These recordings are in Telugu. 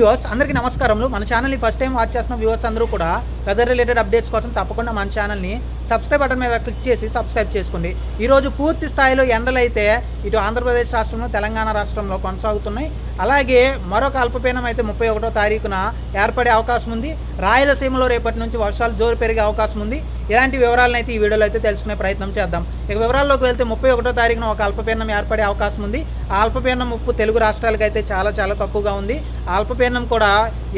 వ్యూవర్స్ అందరికీ నమస్కారములు. మన ఛానల్ని ఫస్ట్ టైం వాచ్ చేస్తున్న వ్యూవర్స్ అందరూ కూడా వెదర్ రిలేటెడ్ అప్డేట్స్ కోసం తప్పకుండా మన ఛానల్ని సబ్స్క్రైబ్ బటన్ మీద క్లిక్ చేసి సబ్స్క్రైబ్ చేసుకోండి. ఈరోజు పూర్తి స్థాయిలో ఎండలు అయితే ఇటు ఆంధ్రప్రదేశ్ రాష్ట్రంలో తెలంగాణ రాష్ట్రంలో కొనసాగుతున్నాయి. అలాగే మరొక అల్పపీనం అయితే ముప్పై ఒకటో తారీఖున ఏర్పడే అవకాశం ఉంది. రాయలసీమలో రేపటి నుంచి వర్షాలు జోరు పెరిగే అవకాశం ఉంది. ఇలాంటి వివరాలను అయితే ఈ వీడియోలో అయితే తెలుసుకునే ప్రయత్నం చేద్దాం. ఇక వివరాల్లోకి వెళ్తే ముప్పై ఒకటో తారీఖున ఒక అల్పపీడనం ఏర్పడే అవకాశం ఉంది. ఆ అల్పపీడనం ముప్పు తెలుగు రాష్ట్రాలకు అయితే చాలా చాలా తక్కువగా ఉంది. ఆ అల్పపీడనం కూడా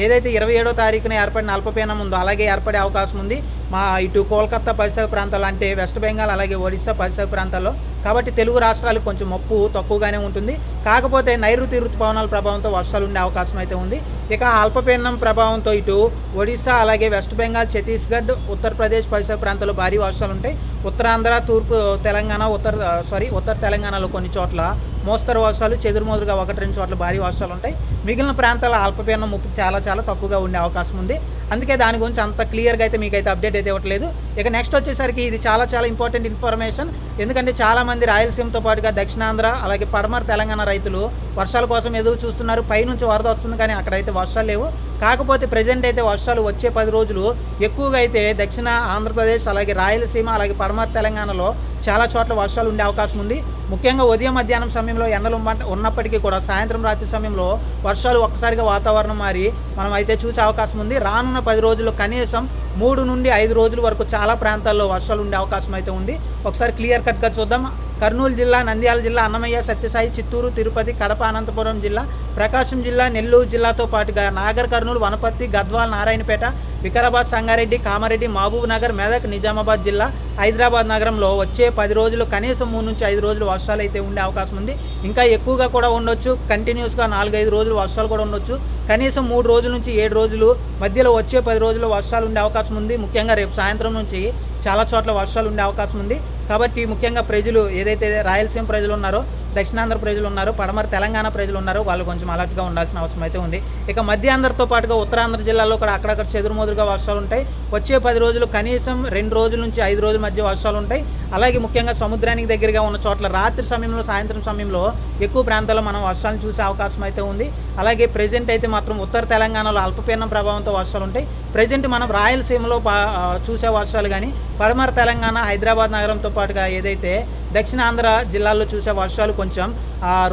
ఏదైతే ఇరవై ఏడో తారీఖున ఏర్పడిన అల్పపీడనం ఉందో అలాగే ఏర్పడే అవకాశం ఉంది. మా ఇటు కోల్కతా పరిసర ప్రాంతాలు అంటే వెస్ట్ బెంగాల్ అలాగే ఒరిస్సా పరిసర ప్రాంతాల్లో. కాబట్టి తెలుగు రాష్ట్రాలకు కొంచెం మప్పు తక్కువగానే ఉంటుంది. కాకపోతే నైరుతి ఋతుపవనాల ప్రభావంతో వర్షాలు ఉండే అవకాశం అయితే ఉంది. ఇక అల్పపీడనం ప్రభావంతో ఇటు ఒడిశా అలాగే వెస్ట్ బెంగాల్ ఛత్తీస్గఢ్ ఉత్తరప్రదేశ్ పరిసర ప్రాంతాల్లో భారీ వర్షాలు ఉంటాయి. ఉత్తరాంధ్ర తూర్పు తెలంగాణ ఉత్తర సారీ ఉత్తర తెలంగాణలో కొన్ని చోట్ల మోస్తరు వర్షాలు చెదురుమదురుగా ఒకటి రెండు చోట్ల భారీ వర్షాలు ఉంటాయి. మిగిలిన ప్రాంతాల అల్పపీడనం ముప్పు చాలా చాలా తక్కువగా ఉండే అవకాశం ఉంది. అందుకే దాని గురించి అంత క్లియర్గా అయితే మీకైతే అప్డేట్ అయితే ఇవ్వట్లేదు. ఇక నెక్స్ట్ వచ్చేసరికి ఇది చాలా చాలా ఇంపార్టెంట్ ఇన్ఫర్మేషన్. ఎందుకంటే చాలామంది రాయలసీమతో పాటుగా దక్షిణాంధ్ర అలాగే పడమర తెలంగాణ రైతులు వర్షాల కోసం ఎదురు చూస్తున్నారు. పైనుంచి వరద వస్తుంది కానీ అక్కడైతే వర్షాలు లేవు. కాకపోతే ప్రజెంట్ అయితే వర్షాలు వచ్చే పది రోజులు ఎక్కువగా అయితే దక్షిణ ఆంధ్రప్రదేశ్ అలాగే రాయలసీమ అలాగే పడమర తెలంగాణలో చాలా చోట్ల వర్షాలు ఉండే అవకాశం ఉంది. ముఖ్యంగా ఉదయం మధ్యాహ్నం సమయంలో ఎండలు ఉన్నప్పటికీ కూడా సాయంత్రం రాత్రి సమయంలో వర్షాలు ఒక్కసారిగా వాతావరణం మారి మనం అయితే చూసే అవకాశం ఉంది. రానున్న పది రోజుల్లో కనీసం మూడు నుండి ఐదు రోజుల వరకు చాలా ప్రాంతాల్లో వర్షాలు ఉండే అవకాశం అయితే ఉంది. ఒకసారి క్లియర్ కట్గా చూద్దాం. కర్నూలు జిల్లా నంద్యాల జిల్లా అన్నమయ్య సత్యసాయి చిత్తూరు తిరుపతి కడప అనంతపురం జిల్లా ప్రకాశం జిల్లా నెల్లూరు జిల్లాతో పాటుగా నాగర్ కర్నూలు వనపర్తి గద్వాల్ నారాయణపేట వికారాబాద్ సంగారెడ్డి కామారెడ్డి మహబూబ్ నగర్ మెదక్ నిజామాబాద్ జిల్లా హైదరాబాద్ నగరంలో వచ్చే పది రోజులు కనీసం మూడు నుంచి ఐదు రోజులు వర్షాలు అయితే ఉండే అవకాశం ఉంది. ఇంకా ఎక్కువగా కూడా ఉండొచ్చు కంటిన్యూస్గా నాలుగైదు రోజులు వర్షాలు కూడా ఉండొచ్చు. కనీసం మూడు రోజుల నుంచి ఏడు రోజులు మధ్యలో వచ్చే పది రోజులు వర్షాలు ఉండే అవకాశం ఉంది. ముఖ్యంగా రేపు సాయంత్రం నుంచి చాలా చోట్ల వర్షాలు ఉండే అవకాశం ఉంది. కాబట్టి ముఖ్యంగా ప్రజలు ఏదైతే రాయలసీమ ప్రజలు ఉన్నారో దక్షిణాంధ్ర ప్రజలు ఉన్నారు పడమర తెలంగాణ ప్రజలు ఉన్నారు వాళ్ళు కొంచెం అలర్ట్గా ఉండాల్సిన అవసరం అయితే ఉంది. ఇక మధ్యాంధ్రతో పాటుగా ఉత్తరాంధ్ర జిల్లాలో కూడా అక్కడక్కడ చెదురుమదురుగా వర్షాలు ఉంటాయి. వచ్చే పది రోజులు కనీసం రెండు రోజుల నుంచి ఐదు రోజుల మధ్య వర్షాలు ఉంటాయి. అలాగే ముఖ్యంగా సముద్రానికి దగ్గరగా ఉన్న చోట్ల రాత్రి సమయంలో సాయంత్రం సమయంలో ఎక్కువ ప్రాంతాల్లో మనం వర్షాలను చూసే అవకాశం అయితే ఉంది. అలాగే ప్రజెంట్ అయితే మాత్రం ఉత్తర తెలంగాణలో అల్పపీడనం ప్రభావంతో వర్షాలు ఉంటాయి. ప్రజెంట్ మనం రాయలసీమలో పా- చూసే వర్షాలు కానీ పడమర తెలంగాణ హైదరాబాద్ నగరంతో పాటుగా ఏదైతే దక్షిణాంధ్ర జిల్లాల్లో చూసే వర్షాలు కొంచెం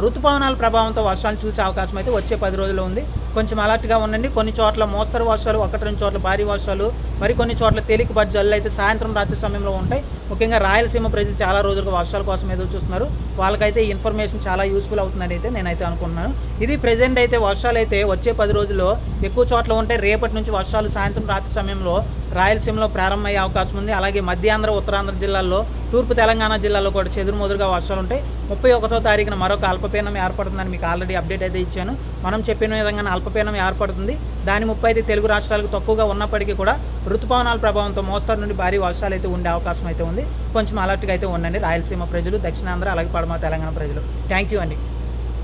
ఋతుపవనాల ప్రభావంతో వర్షాలు చూసే అవకాశం అయితే వచ్చే పది రోజుల్లో ఉంది. కొంచెం అలర్ట్గా ఉండండి. కొన్ని చోట్ల మోస్తరు వర్షాలు ఒకటి రెండు చోట్ల భారీ వర్షాలు మరి కొన్ని చోట్ల తేలికపాటి జల్లు అయితే సాయంత్రం రాత్రి సమయంలో ఉంటాయి. ముఖ్యంగా రాయలసీమ ప్రజలు చాలా రోజులుగా వర్షాల కోసం ఎదురు చూస్తున్నారు. వాళ్ళకైతే ఈ ఇన్ఫర్మేషన్ చాలా యూస్ఫుల్ అవుతుందని అయితే నేనైతే అనుకుంటున్నాను. ఇది ప్రజెంట్ అయితే వర్షాలు అయితే వచ్చే పది రోజుల్లో ఎక్కువ చోట్ల ఉంటాయి. రేపటి నుంచి వర్షాలు సాయంత్రం రాత్రి సమయంలో రాయలసీమలో ప్రారంభమయ్యే అవకాశం ఉంది. అలాగే మధ్యాంధ్ర ఉత్తరాంధ్ర జిల్లాల్లో తూర్పు తెలంగాణ జిల్లాలో కూడా చెదురుమదురుగా వర్షాలు ఉంటాయి. ముప్పై ఒకటో తారీఖున మరొక అల్పపీనం ఏర్పడుతుందని మీకు ఆల్రెడీ అప్డేట్ అయితే ఇచ్చాను. మనం చెప్పిన విధంగానే అల్పపీనం ఏర్పడుతుంది. దాని ముప్పై అయితే తెలుగు రాష్ట్రాలకు తక్కువగా ఉన్నప్పటికీ కూడా ఋతుపవనాల ప్రభావంతో మోస్తరు నుండి భారీ వర్షాలు అయితే ఉండే అవకాశం అయితే ఉంది. కొంచెం అలర్ట్గా అయితే ఉండండి. రాయలసీమ ప్రజలు దక్షిణాంధ్ర అలాగే పడమ తెలంగాణ ప్రజలు. థ్యాంక్ యూ అండి.